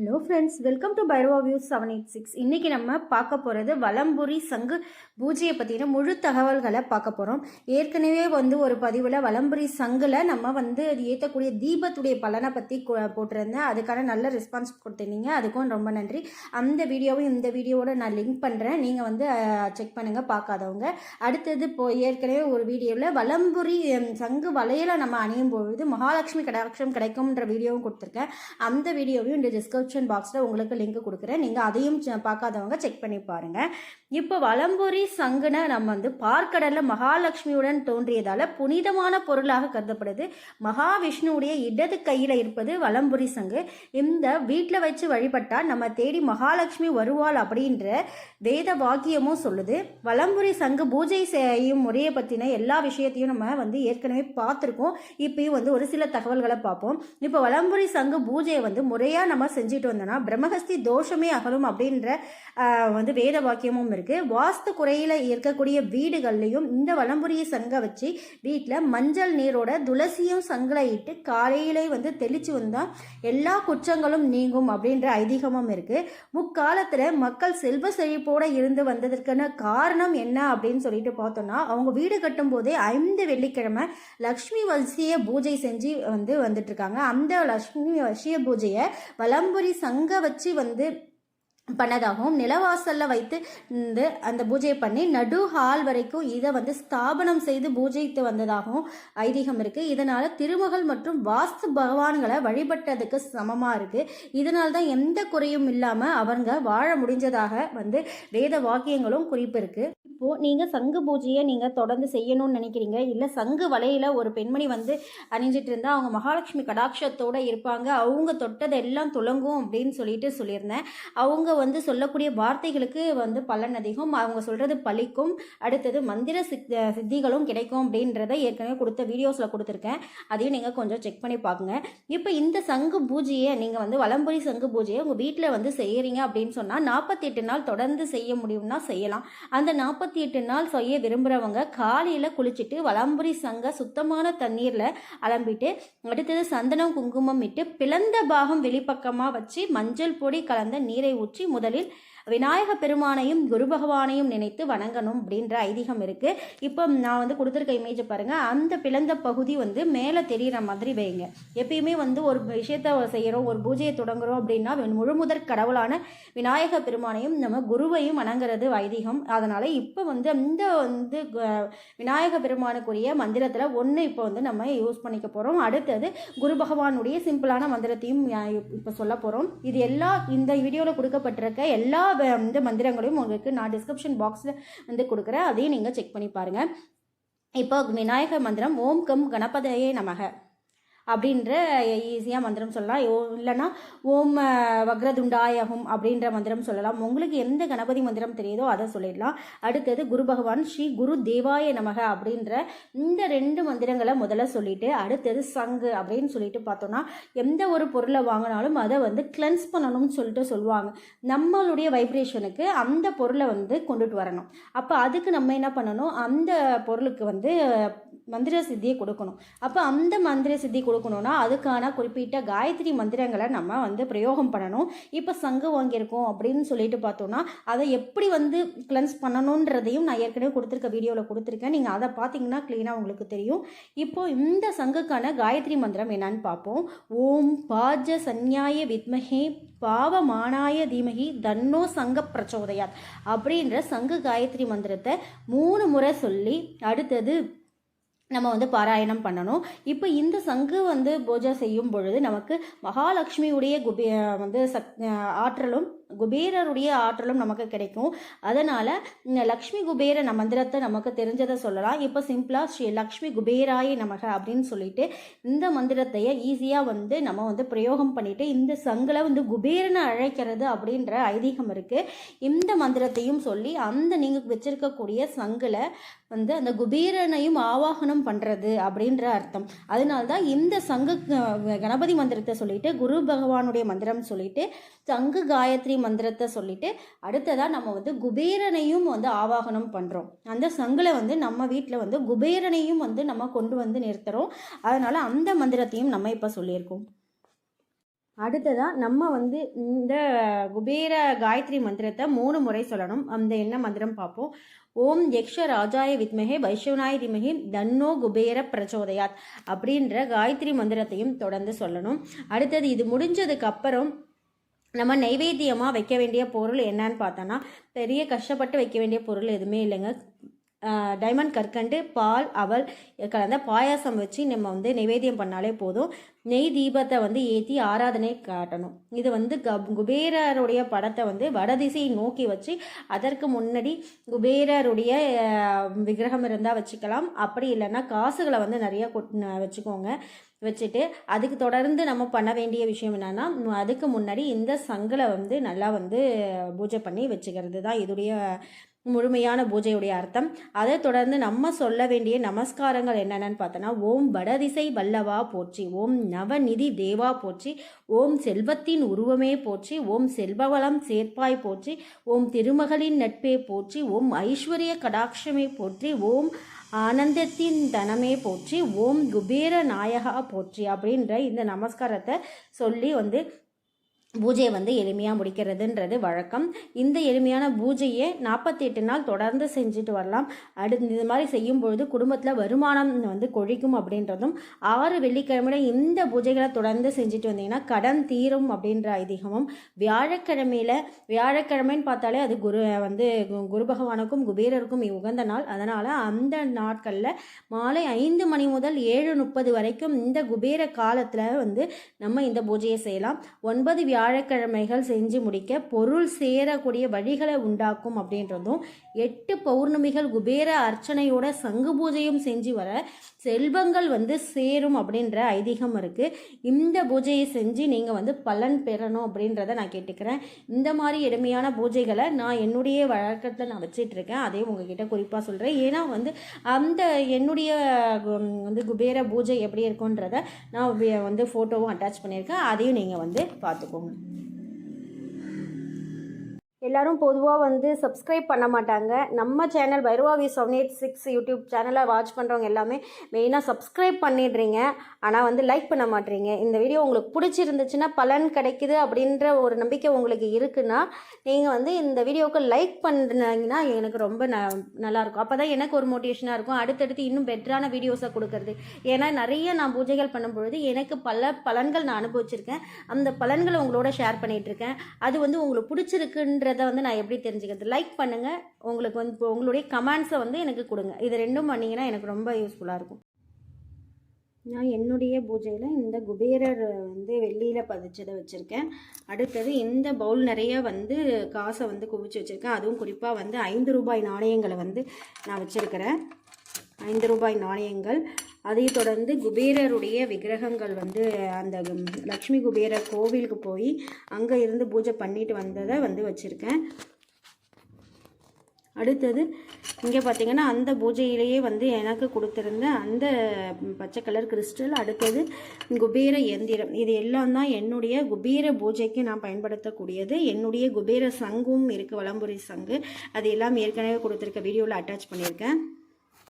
Hello friends welcome to Bhairava view seven eight six இன்றைக்கி நம்ம பார்க்க போகிறது வலம்புரி சங்கு பூஜையை பற்றின முழு தகவல்களை பார்க்க போகிறோம் ஏற்கனவே வந்து ஒரு பதிவில் வலம்புரி சங்கில் நம்ம வந்து அது ஏற்றக்கூடிய தீபத்துடைய பலனை பற்றி போட்டிருந்தேன். அதுக்கான நல்ல ரெஸ்பான்ஸ் கொடுத்துருந்தீங்க. அதுக்கும் ரொம்ப நன்றி. அந்த வீடியோவும் இந்த வீடியோவோட நான் லிங்க் பண்ணுறேன் நீங்கள் வந்து செக் பண்ணுங்கள் பார்க்காதவங்க. அடுத்தது இப்போ ஏற்கனவே ஒரு வீடியோவில் வலம்புரி சங்கு வலையில் நம்ம அணியும் பொழுது மகாலட்சுமி கடாட்சம் கிடைக்கும்ன்ற வீடியோவும் கொடுத்துருக்கேன். அந்த வீடியோவையும் இந்த டிஸ்கிரிப்ஷன் பாக்ஸில் உங்களுக்கு லிங்க் கொடுக்குறேன். நீங்கள் அதையும் பார்க்காதவங்க செக் பண்ணி பாருங்கள் இப்போ வலம்புரி சங்குனை நம்ம வந்து பார்க்கடலில் மகாலட்சுமியுடன் தோன்றியதால் புனிதமான பொருளாக கருதப்படுது. மகாவிஷ்ணுவுடைய இடது கையில் இருப்பது வலம்புரி சங்கு. இந்த வீட்டில் வச்சு வழிபட்டால் நம்ம தேடி மகாலட்சுமி வருவாள் அப்படின்ற வேத வாக்கியமும் சொல்லுது. வலம்புரி சங்கு பூஜை செய்யும் முறையை பற்றின எல்லா விஷயத்தையும் நம்ம வந்து ஏற்கனவே பார்த்துருக்கோம். இப்பயும் வந்து ஒரு சில தகவல்களை பார்ப்போம். இப்போ வலம்புரி சங்கு பூஜையை வந்து முறையாக நம்ம செஞ்சுட்டு வந்தோன்னா பிரம்மஹஸ்தி தோஷமே அகலும் அப்படின்ற வந்து வேத வாக்கியமும் இருக்குது வாஸ்து குறையில் இருக்கக்கூடிய வீடுகள்லையும் இந்த வளம்புரிய சங்கை வச்சு வீட்டில் மஞ்சள் நீரோட துளசியும் சங்கலை இட்டு காலையிலே வந்து தெளிச்சு வந்தால் எல்லா குற்றங்களும் நீங்கும் அப்படின்ற ஐதீகமும் இருக்குது முக்காலத்தில் மக்கள் செல்வ செழிப்போட இருந்து வந்ததற்கான காரணம் என்ன அப்படின்னு சொல்லிட்டு பார்த்தோம்னா அவங்க வீடு கட்டும் போதே ஐந்து வெள்ளிக்கிழமை லக்ஷ்மி வசிய பூஜை செஞ்சு வந்து வந்துட்டு இருக்காங்க. அந்த லக்ஷ்மி வசிய பூஜையை ஒரு சங்க வச்சு வந்து பண்ணதாகவும் நிலவாசல்ல வைத்து இந்த அந்த பூஜையை பண்ணி நடு ஹால் வரைக்கும் இதை வந்து ஸ்தாபனம் செய்து பூஜைத்து வந்ததாகவும் ஐதீகம் இருக்கு. இதனால திருமகள் மற்றும் வாஸ்து பகவான்களை வழிபட்டதுக்கு சமமா இருக்கு. இதனால தான் எந்த குறையும் இல்லாம அவங்க வாழ முடிஞ்சதாக வந்து வேத வாக்கியங்களும் குறிப்பு இருக்கு. இப்போ நீங்க சங்கு பூஜையை நீங்க தொடர்ந்து செய்யணும்னு நினைக்கிறீங்க. இல்ல சங்கு வலையில ஒரு பெண்மணி வந்து அணிஞ்சிட்டு இருந்தா அவங்க மகாலட்சுமி கடாட்சத்தோட இருப்பாங்க. அவங்க தொட்டதெல்லாம் எல்லாம் துலங்கும் அப்படின்னு சொல்லிட்டு சொல்லியிருந்தேன். அவங்க வந்து சொல்லக்கூடிய வார்த்தைகளுக்கு வந்து பலன் அதிகம். அவங்க சொல்கிறது பழிக்கும். அடுத்தது மந்திர சித் சித்திகளும் கிடைக்கும் அப்படின்றத ஏற்கனவே கொடுத்த வீடியோஸில் கொடுத்துருக்கேன். அதையும் நீங்கள் கொஞ்சம் செக் பண்ணி பாருங்க இப்போ இந்த சங்கு பூஜையை நீங்கள் வந்து வலம்புரி சங்கு பூஜையை உங்கள் வீட்டில் வந்து செய்கிறீங்க அப்படின்னு சொன்னால் நாற்பத்தி எட்டு நாள் தொடர்ந்து செய்ய முடியும்னா செய்யலாம். அந்த நாற்பத்தி எட்டு நாள் செய்ய விரும்புகிறவங்க காலையில் குளிச்சுட்டு வலம்புரி சங்க சுத்தமான தண்ணீரில் அலம்பிட்டு அடுத்தது சந்தனம் குங்குமம் இட்டு பிளந்த பாகம் வெளிப்பக்கமாக வச்சு மஞ்சள் பொடி கலந்த நீரை ஊற்றி முதலில் விநாயக பெருமானையும் குரு பகவானையும் நினைத்து வணங்கணும் அப்படின்ற ஐதீகம் இருக்கு. இப்போ நான் வந்து கொடுத்துருக்க இமேஜை பாருங்க. அந்த பிளந்த பகுதி வந்து மேலே தெரியிற மாதிரி வைங்க. எப்பயுமே வந்து ஒரு விஷயத்த செய்கிறோம் ஒரு பூஜையை தொடங்குறோம் அப்படின்னா முழுமுதற் கடவுளான விநாயக பெருமானையும் நம்ம குருவையும் வணங்குறது ஐதீகம். அதனால இப்போ வந்து இந்த வந்து விநாயக பெருமானுக்குரிய மந்திரத்தில் ஒன்று இப்போ வந்து நம்ம யூஸ் பண்ணிக்க போகிறோம் அடுத்தது குரு பகவானுடைய சிம்பிளான மந்திரத்தையும் இப்போ சொல்ல போகிறோம் இது எல்லா இந்த வீடியோவில் கொடுக்கப்பட்டிருக்க எல்லா இந்த மந்திரங்களையும் உங்களுக்கு நான் டிஸ்கிரிப்ஷன் பாக்ஸில் வந்து கொடுக்குறேன். அதையும் நீங்கள் செக் பண்ணி பாருங்கள் இப்போ விநாயகர் மந்திரம் ஓம் கம் கணபதையே நமக. அப்படின்ற ஈஸியாக மந்திரம் சொல்லலாம். ஓ இல்லைன்னா ஓம் வக்ரதுண்டாயகம் அப்படின்ற மந்திரம் சொல்லலாம். உங்களுக்கு எந்த கணபதி மந்திரம் தெரியுதோ அதை சொல்லிடலாம். அடுத்தது குரு பகவான் ஸ்ரீ குரு தேவாய நமக அப்படின்ற இந்த ரெண்டு மந்திரங்களை முதல்ல சொல்லிட்டு அடுத்தது சங்கு அப்படின்னு சொல்லிட்டு பார்த்தோம்னா எந்த ஒரு பொருளை வாங்கினாலும் அதை வந்து கிளென்ஸ் பண்ணணும்னு சொல்லிட்டு சொல்லுவாங்க. நம்மளுடைய வைப்ரேஷனுக்கு அந்த பொருளை வந்து கொண்டுட்டு வரணும். அப்போ அதுக்கு நம்ம என்ன பண்ணணும்? அந்த பொருளுக்கு வந்து மந்திர சித்தியை கொடுக்கணும். அப்போ அந்த மந்திர சித்தி கொடுக்கணும்னா அதுக்கான குறிப்பிட்ட காயத்ரி மந்திரங்களை நம்ம வந்து பிரயோகம் பண்ணணும். இப்போ சங்கு வாங்கியிருக்கோம் அப்படின்னு சொல்லிட்டு பார்த்தோம்னா அதை எப்படி வந்து கிளென்ஸ் பண்ணணுன்றதையும் நான் ஏற்கனவே கொடுத்துருக்க வீடியோவில் கொடுத்துருக்கேன். நீங்கள் அதை பார்த்தீங்கன்னா க்ளீனாக உங்களுக்கு தெரியும். இப்போ இந்த சங்குக்கான காயத்ரி மந்திரம் என்னன்னு பார்ப்போம். ஓம் பாஜ சந்நியாய வித்மஹே பாவமானாய தீமகி தன்னோ சங்க பிரச்சோதயாத் அப்படின்ற சங்கு காயத்ரி மந்திரத்தை மூணு முறை சொல்லி அடுத்தது நம்ம வந்து பாராயணம் பண்ணணும். இப்போ இந்த சங்கு வந்து பூஜை செய்யும் பொழுது நமக்கு மகாலட்சுமியுடைய குபே வந்து சக் ஆற்றலும் குபேரருடைய ஆற்றலும் நமக்கு கிடைக்கும். அதனால் இந்த லக்ஷ்மி குபேர மந்திரத்தை நமக்கு தெரிஞ்சதை சொல்லலாம். இப்போ சிம்பிளாக ஸ்ரீ லக்ஷ்மி குபேராய நமக அப்படின்னு சொல்லிட்டு இந்த மந்திரத்தையே ஈஸியாக வந்து நம்ம வந்து பிரயோகம் பண்ணிட்டு இந்த சங்கில் வந்து குபேரனை அழைக்கிறது அப்படின்ற ஐதீகம் இருக்குது இந்த மந்திரத்தையும் சொல்லி அந்த நீங்கள் வச்சிருக்கக்கூடிய சங்கில் வந்து அந்த குபேரனையும் ஆவாகனம் பண்ணுறது அப்படின்ற அர்த்தம். அதனால தான் இந்த சங்கு கணபதி மந்திரத்தை சொல்லிட்டு குரு பகவானுடைய மந்திரம் சொல்லிட்டு சங்கு காயத்ரி மந்திரத்தை சொல்லிட்டு அடுத்ததாக நம்ம வந்து குபேரனையும் வந்து ஆவாகனம் பண்ணுறோம் அந்த சங்கில் வந்து நம்ம வீட்டில் வந்து குபேரனையும் வந்து நம்ம கொண்டு வந்து நிறுத்துகிறோம் அதனால் அந்த மந்திரத்தையும் நம்ம இப்போ சொல்லியிருக்கோம். அடுத்ததாக நம்ம வந்து இந்த குபேர காயத்ரி மந்திரத்தை மூணு முறை சொல்லணும். அந்த என்ன மந்திரம் பார்ப்போம். ஓம் யக்ஷ ராஜாய வித்மகே வைஷ்ணவனாய திமகே தன்னோ குபேர பிரச்சோதயாத் அப்படின்ற காயத்ரி மந்திரத்தையும் தொடர்ந்து சொல்லணும். அடுத்தது இது முடிஞ்சதுக்கு அப்புறம் நம்ம நைவேத்தியமாக வைக்க வேண்டிய பொருள் என்னன்னு பார்த்தோன்னா பெரிய கஷ்டப்பட்டு வைக்க வேண்டிய பொருள் எதுவுமே இல்லைங்க. டைமண்ட் கற்கண்டு பால் அவல் கலந்த பாயாசம் வச்சு நம்ம வந்து நிவேத்தியம் பண்ணாலே போதும். நெய் தீபத்தை வந்து ஏற்றி ஆராதனை காட்டணும். இது வந்து க குபேரருடைய படத்தை வந்து வடதிசையை நோக்கி வச்சு அதற்கு முன்னாடி குபேரருடைய விக்கிரகம் இருந்தால் வச்சுக்கலாம். அப்படி இல்லைன்னா காசுகளை வந்து நிறைய கொட் வச்சுக்கோங்க. வச்சுட்டு அதுக்கு தொடர்ந்து நம்ம பண்ண வேண்டிய விஷயம் என்னென்னா அதுக்கு முன்னாடி இந்த சங்கலை வந்து நல்லா வந்து பூஜை பண்ணி வச்சுக்கிறது தான் இதுடைய முழுமையான பூஜையுடைய அர்த்தம். அதை தொடர்ந்து நம்ம சொல்ல வேண்டிய நமஸ்காரங்கள் என்னென்னு பார்த்தோன்னா ஓம் வடதிசை வல்லவா போற்றி ஓம் நவநிதி தேவா போற்றி ஓம் செல்வத்தின் உருவமே போற்றி ஓம் செல்வவளம் சேர்ப்பாய் போற்றி ஓம் திருமகளின் நட்பே போற்றி ஓம் ஐஸ்வர்ய கடாட்சமே போற்றி ஓம் ஆனந்தத்தின் தனமே போற்றி ஓம் குபேர நாயகா போற்றி அப்படின்ற இந்த நமஸ்காரத்தை சொல்லி வந்து பூஜையை வந்து எளிமையாக முடிக்கிறதுன்றது வழக்கம். இந்த எளிமையான பூஜையை நாற்பத்தி எட்டு நாள் தொடர்ந்து செஞ்சுட்டு வரலாம். அடுத்து இது மாதிரி செய்யும் பொழுது குடும்பத்தில் வருமானம் வந்து கொழிக்கும் அப்படின்றதும் ஆறு வெள்ளிக்கிழமையில இந்த பூஜைகளை தொடர்ந்து செஞ்சுட்டு வந்தீங்கன்னா கடன் தீரும் அப்படின்ற ஐதீகமும் வியாழக்கிழமையில் வியாழக்கிழமைன்னு பார்த்தாலே அது குரு வந்து குரு பகவானுக்கும் குபேரருக்கும் உகந்த நாள். அதனால் அந்த நாட்களில் மாலை ஐந்து மணி முதல் ஏழு முப்பது வரைக்கும் இந்த குபேர காலத்தில் வந்து நம்ம இந்த பூஜையை செய்யலாம். ஒன்பது வியா வியாழக்கிழமைகள் செஞ்சு முடிக்க பொருள் சேரக்கூடிய வழிகளை உண்டாக்கும் அப்படின்றதும் எட்டு பௌர்ணமிகள் குபேர அர்ச்சனையோட சங்கு பூஜையும் செஞ்சு வர செல்வங்கள் வந்து சேரும் அப்படின்ற ஐதீகம் இருக்குது இந்த பூஜையை செஞ்சு நீங்கள் வந்து பலன் பெறணும் அப்படின்றத நான் கேட்டுக்கிறேன். இந்த மாதிரி எளிமையான பூஜைகளை நான் என்னுடைய வழக்கத்தில் நான் வச்சிட்ருக்கேன் அதையும் உங்ககிட்ட குறிப்பாக சொல்கிறேன் ஏன்னா வந்து அந்த என்னுடைய வந்து குபேர பூஜை எப்படி இருக்குன்றத நான் வந்து ஃபோட்டோவும் அட்டாச் பண்ணியிருக்கேன். அதையும் நீங்கள் வந்து பார்த்துக்கோங்க. Senhor. எல்லாரும் பொதுவாக வந்து சப்ஸ்கிரைப் பண்ண மாட்டாங்க. நம்ம சேனல் பைரவாவி செவன் எயிட் சிக்ஸ் யூடியூப் சேனலை வாட்ச் பண்ணுறவங்க எல்லாமே மெயினாக சப்ஸ்கிரைப் பண்ணிடுறீங்க. ஆனால் வந்து லைக் பண்ண மாட்டீங்க. இந்த வீடியோ உங்களுக்கு பிடிச்சிருந்துச்சுன்னா பலன் கிடைக்குது அப்படின்ற ஒரு நம்பிக்கை உங்களுக்கு இருக்குன்னா நீங்கள் வந்து இந்த வீடியோவுக்கு லைக் பண்ணிங்கன்னா எனக்கு ரொம்ப ந நல்லாயிருக்கும். அப்போ தான் எனக்கு ஒரு மோட்டிவேஷனாக இருக்கும். அடுத்தடுத்து இன்னும் பெட்டரான வீடியோஸை கொடுக்கறது. ஏன்னா நிறைய நான் பூஜைகள் பண்ணும்பொழுது எனக்கு பல பலன்கள் நான் அனுபவிச்சிருக்கேன். அந்த பலன்களை உங்களோட ஷேர் பண்ணிகிட்ருக்கேன் அது வந்து உங்களுக்கு பிடிச்சிருக்குன்ற அப்படின்றத வந்து நான் எப்படி தெரிஞ்சுக்கிறது? லைக் பண்ணுங்கள் உங்களுக்கு வந்து இப்போ உங்களுடைய கமெண்ட்ஸை வந்து எனக்கு கொடுங்க. இது ரெண்டும் பண்ணிங்கன்னா எனக்கு ரொம்ப யூஸ்ஃபுல்லாக இருக்கும். நான் என்னுடைய பூஜையில் இந்த குபேரர் வந்து வெள்ளியில் பதிச்சதை வச்சுருக்கேன். அடுத்தது இந்த பவுல் நிறைய வந்து காசை வந்து குவிச்சு வச்சுருக்கேன். அதுவும் குறிப்பாக வந்து ஐந்து ரூபாய் நாணயங்களை வந்து நான் வச்சுருக்கிறேன். ஐந்து ரூபாய் நாணயங்கள். அதை தொடர்ந்து குபேரருடைய விக்கிரகங்கள் வந்து அந்த லக்ஷ்மி குபேரர் கோவிலுக்கு போய் அங்கே இருந்து பூஜை பண்ணிட்டு வந்ததை வந்து வச்சுருக்கேன். அடுத்தது இங்கே பார்த்தீங்கன்னா அந்த பூஜையிலேயே வந்து எனக்கு கொடுத்துருந்த அந்த பச்சை கலர் கிறிஸ்டல். அடுத்தது குபேர எந்திரம். இது எல்லாம் தான் என்னுடைய குபேர பூஜைக்கு நான் பயன்படுத்தக்கூடியது. என்னுடைய குபேர சங்கும் இருக்குது வளம்புரி சங்கு. அது எல்லாம் ஏற்கனவே கொடுத்துருக்க வீடியோவில் அட்டாச் பண்ணியிருக்கேன்.